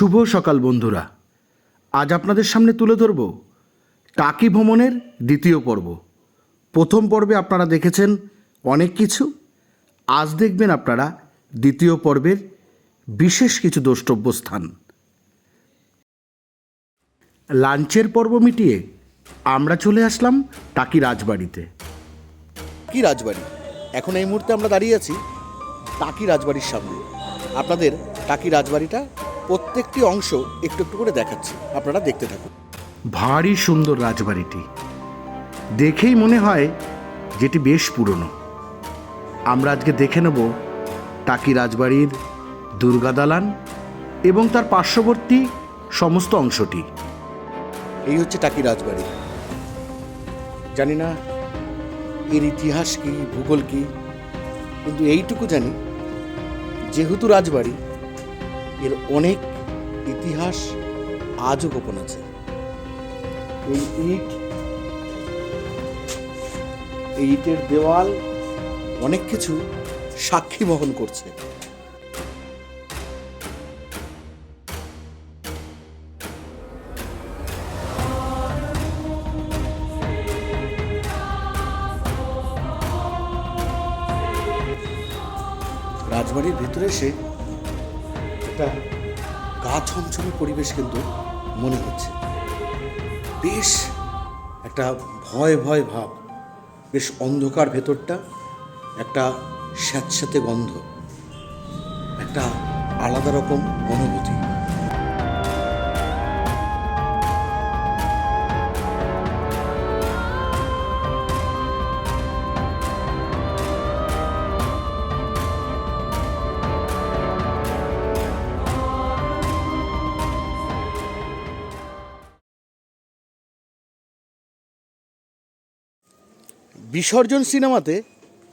শুভ সকাল, বন্ধুরা। আজ আপনাদের সামনে তুলে ধরব টাকি ভ্রমণের দ্বিতীয় পর্ব। প্রথম পর্বে আপনারা দেখেছেন অনেক কিছু। আজ দেখবেন আপনারা দ্বিতীয় পর্বের বিশেষ কিছু দ্রষ্টব্য স্থান লাঞ্চের পর্ব মিটিয়ে আমরা চলে আসলাম টাকি রাজবাড়িতে। কি রাজবাড়ি? এখন এই মুহূর্তে আমরা দাঁড়িয়ে আছি টাকি রাজবাড়ির সামনে। আপনাদের টাকি রাজবাড়িটা প্রত্যেকটি অংশ একটু একটু করে দেখাচ্ছি। আপনারা দেখতে থাকুন। ভারী সুন্দর রাজবাড়িটি। দেখেই মনে হয় যেটি বেশ পুরনো। আমরা আজকে দেখে নেব টাকি রাজবাড়ির দুর্গা দালান এবং তার পার্শ্ববর্তী সমস্ত অংশটি। এই হচ্ছে টাকি রাজবাড়ি। জানি না এর ইতিহাস কি ভূগোল কি কিন্তু এইটুকু জানি যেহেতু রাজবাড়ি এর অনেক ইতিহাস আজও গোপন আছে। এই ইট এই ইটের দেওয়াল অনেক কিছু সাক্ষী বহন করছে। রাজবাড়ির ভিতরে এসে একটা গা ছমছমে পরিবেশ কিন্তু মনে হচ্ছে। বেশ একটা ভয় ভয় ভাব, বেশ অন্ধকার ভেতরটা, একটা স্যাঁতস্যাঁতে গন্ধ, একটা আলাদা রকম অনুভূতি। বিসর্জন সিনেমাতে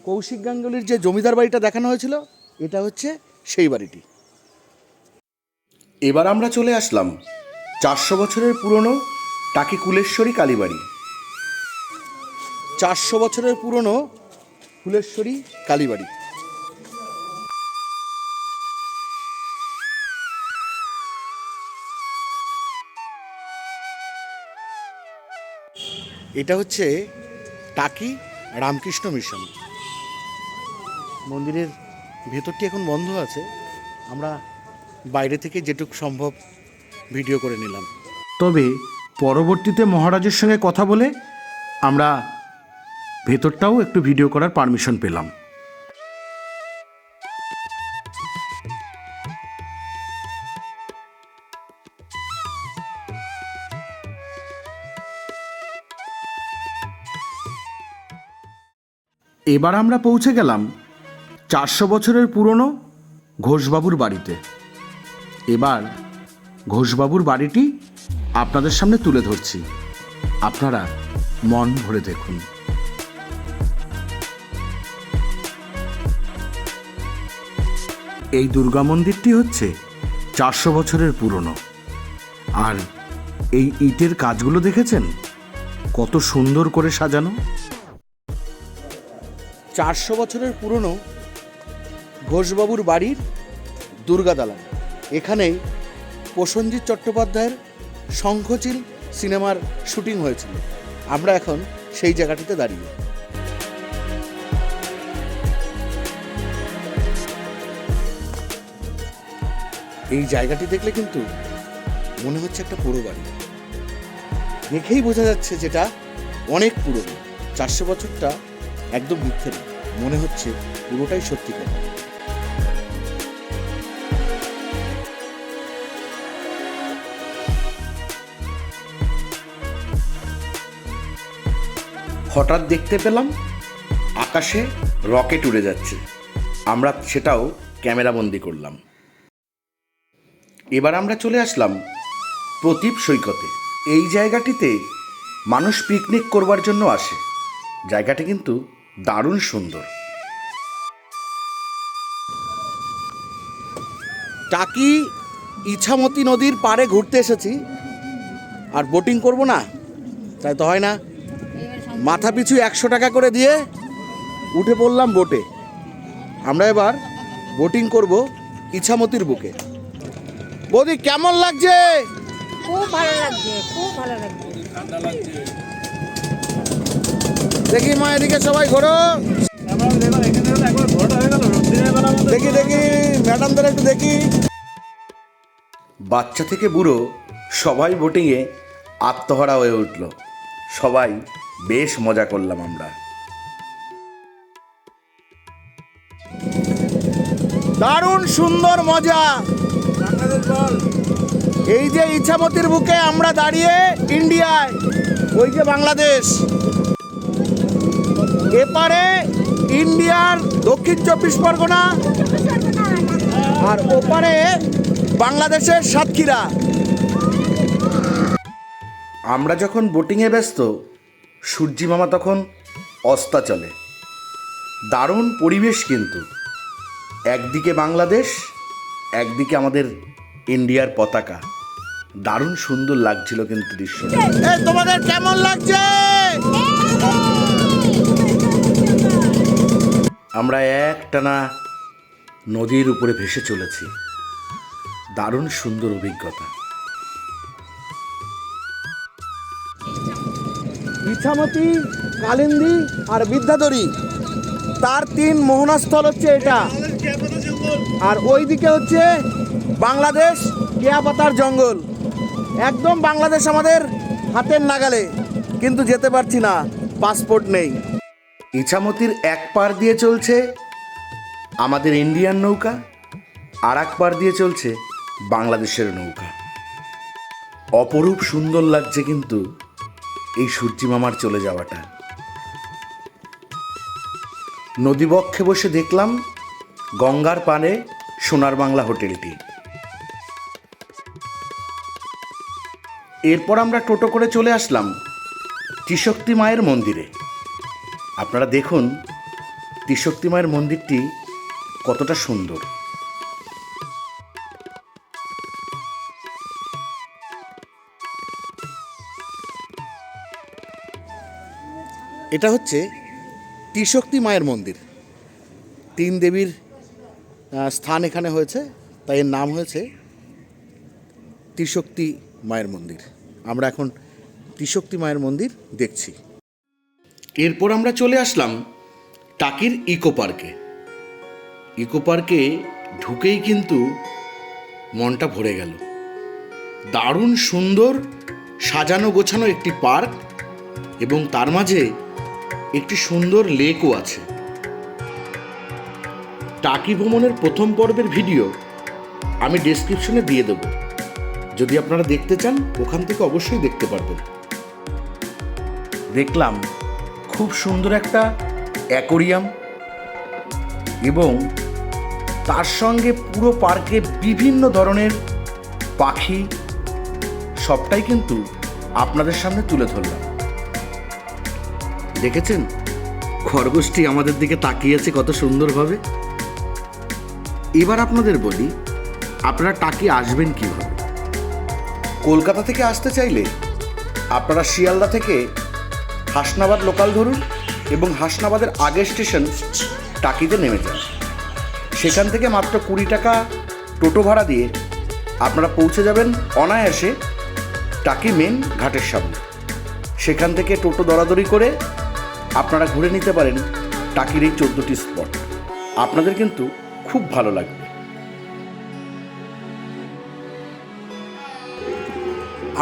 কৌশিক গাঙ্গুলির যে জমিদার বাড়িটা দেখানো হয়েছিল এটা হচ্ছে সেই বাড়িটি। এবার আমরা চলে আসলাম চারশো বছরের পুরনো টাকি কুলেশ্বরী কালীবাড়ি। চারশো বছরের পুরনো ফুলেশ্বরী কালীবাড়ি। এটা হচ্ছে টাকি রামকৃষ্ণ মিশন। মন্দিরের ভেতরটি এখন বন্ধ আছে। আমরা বাইরে থেকে যেটুকু সম্ভব ভিডিও করে নিলাম। তবে পরবর্তীতে মহারাজের সঙ্গে কথা বলে আমরা ভেতরটাও একটু ভিডিও করার পারমিশন পেলাম। এবার আমরা পৌঁছে গেলাম চারশো বছরের পুরনো ঘোষবাবুর বাড়িতে। এবার ঘোষবাবুর বাড়িটি আপনাদের সামনে তুলে ধরছি। আপনারা মন ভরে দেখুন। এই দুর্গা মন্দিরটি হচ্ছে চারশো বছরের পুরনো। আর এই ইটের কাজগুলো দেখেছেন? কত সুন্দর করে সাজানো। চারশো বছরের পুরনো ঘোষবাবুর বাড়ির দুর্গা দালান। এখানেই প্রসেনজিৎ চট্টোপাধ্যায়ের শঙ্খচিল সিনেমার শুটিং হয়েছিল। আমরা এখন সেই জায়গাটিতে দাঁড়িয়ে। এই জায়গাটি দেখলে কিন্তু মনে হচ্ছে একটা পুরো বাড়ি। দেখেই বোঝা যাচ্ছে যেটা অনেক পুরনো। চারশো বছরটা একদম মিথ্যে না। মনে হচ্ছে পুরোটাই সত্যি হঠাৎ দেখতে পেলাম আকাশে রকেট উড়ে যাচ্ছে। আমরা সেটাও ক্যামেরাবন্দি করলাম। এবার আমরা চলে আসলাম প্রদীপ সৈকতে। এই জায়গাটিতে মানুষ পিকনিক করবার জন্য আসে। জায়গাটি কিন্তু দারুণ সুন্দর। টাকি ইছামতি নদীর পাড়ে ঘুরতে এসেছি। আর বোটিং করব না তাই তো হয় না। মাথা পিছু একশো টাকা করে দিয়ে উঠে পড়লাম বোটে আমরা এবার বোটিং করব ইছামতির বুকে। বৌদি কেমন লাগছে? খুব ভালো লাগছে খুব ভালো লাগছে। দেখি মা এদিকে সবাই ঘোরো। দেখি দেখি ম্যাডামদের একটু দেখি। বাচ্চা থেকে বুড়ো সবাই বোটিংয়ে আত্মহারা হয়ে উঠল। সবাই বেশ মজা করলাম আমরা। দারুণ সুন্দর মজা। এই যে ইচ্ছামতির বুকে আমরা দাঁড়িয়ে ইন্ডিয়ায় ওই যে বাংলাদেশ। এপারে ইন্ডিয়ার দক্ষিণ চব্বিশ পরগনা আর ওপারে বাংলাদেশের সাতক্ষীরা। আমরা যখন বোটিংয়ে ব্যস্ত সূর্যি মামা তখন অস্তা চলে। দারুণ পরিবেশ কিন্তু। একদিকে বাংলাদেশ একদিকে আমাদের ইন্ডিয়ার পতাকা। দারুণ সুন্দর লাগছিল কিন্তু দৃশ্য। তোমাদের কেমন লাগছে? আমরা একটানা নদীর উপরে ভেসে চলেছি। দারুণ সুন্দর অভিজ্ঞতা। ইছামতি, কালিন্দী আর বিদ্যাধরী। তার তিন মোহনাস্থল হচ্ছে এটা। আর ওইদিকে হচ্ছে বাংলাদেশ কেয়াপাতার জঙ্গল। একদম বাংলাদেশ আমাদের হাতের নাগালে। কিন্তু যেতে পারছি না, পাসপোর্ট নেই। ইছামতির এক পার দিয়ে চলছে আমাদের ইন্ডিয়ান নৌকা, আর এক পার দিয়ে চলছে বাংলাদেশের নৌকা। অপরূপ সুন্দর লাগছে কিন্তু এই সূর্যি মামার চলে যাওয়াটা। নদীবক্ষে বসে দেখলাম গঙ্গার পানে সোনার বাংলা হোটেলটি। এরপর আমরা টোটো করে চলে আসলাম ত্রিশক্তি মায়ের মন্দিরে। আপনারা দেখুন ত্রিশক্তি মায়ের মন্দিরটি কতটা সুন্দর। এটা হচ্ছে ত্রিশক্তি মায়ের মন্দির। তিন দেবীর স্থান এখানে হয়েছে, তাই এর নাম হয়েছে ত্রিশক্তি মায়ের মন্দির। আমরা এখন ত্রিশক্তি মায়ের মন্দির দেখছি। এরপর আমরা চলে আসলাম টাকির ইকো পার্কে। ইকো পার্কে ঢুকেই কিন্তু মনটা ভরে গেল। দারুণ সুন্দর সাজানো গোছানো একটি পার্ক এবং তার মাঝে একটি সুন্দর লেকও আছে। টাকি ভ্রমণের প্রথম পর্বের ভিডিও আমি ডেসক্রিপশনে দিয়ে দেব। যদি আপনারা দেখতে চান, ওখান থেকে অবশ্যই দেখতে পারবেন। দেখলাম খুব সুন্দর একটা অ্যাকোরিয়াম এবং তার সঙ্গে পুরো পার্কে বিভিন্ন ধরনের পাখি, সবটাই কিন্তু আপনাদের সামনে তুলে ধরলাম। দেখেছেন? খরগোশটি আমাদের দিকে তাকিয়েছে কত সুন্দরভাবে। এবার আপনাদের বলি, আপনারা টাকি আসবেন কীভাবে? কলকাতা থেকে আসতে চাইলে আপনারা শিয়ালদা থেকে হাসনাবাদ লোকাল ধরুন এবং হাসনাবাদের আগের স্টেশন টাকিতে নেমে যান সেখান থেকে মাত্র কুড়ি টাকা টোটো ভাড়া দিয়ে আপনারা পৌঁছে যাবেন অনায়াসে টাকি মেন ঘাটের সামনে। সেখান থেকে টোটো দরাদরি করে আপনারা ঘুরে নিতে পারেন টাকির এই চোদ্দোটি স্পট। আপনাদের কিন্তু খুব ভালো লাগবে।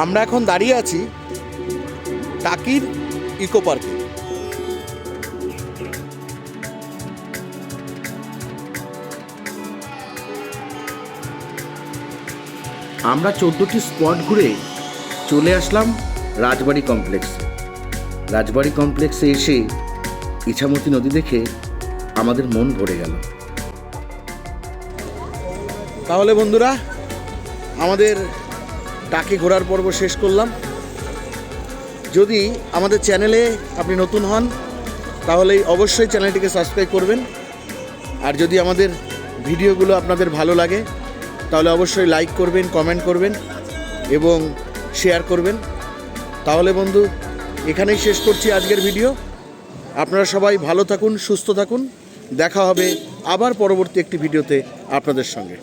আমরা এখন দাঁড়িয়ে আছি টাকির ইকো পার্কে। আমরা চোদ্দোটি স্পট ঘুরে চলে আসলাম রাজবাড়ি কমপ্লেক্সে। রাজবাড়ি কমপ্লেক্সে এসে ইছামতি নদী দেখে আমাদের মন ভরে গেল। তাহলে বন্ধুরা আমাদের টাকি ঘোরার পর্ব শেষ করলাম। যদি আমাদের চ্যানেলে আপনি নতুন হন তাহলে অবশ্যই চ্যানেলটিকে সাবস্ক্রাইব করবেন। আর যদি আমাদের ভিডিওগুলো আপনাদের ভালো লাগে, তাহলে অবশ্যই লাইক করবেন, কমেন্ট করবেন এবং শেয়ার করবেন। তাহলে বন্ধু, এখানেই শেষ করছি আজকের ভিডিও। আপনারা সবাই ভালো থাকুন, সুস্থ থাকুন। দেখা হবে আবার পরবর্তী একটি ভিডিওতে আপনাদের সঙ্গে।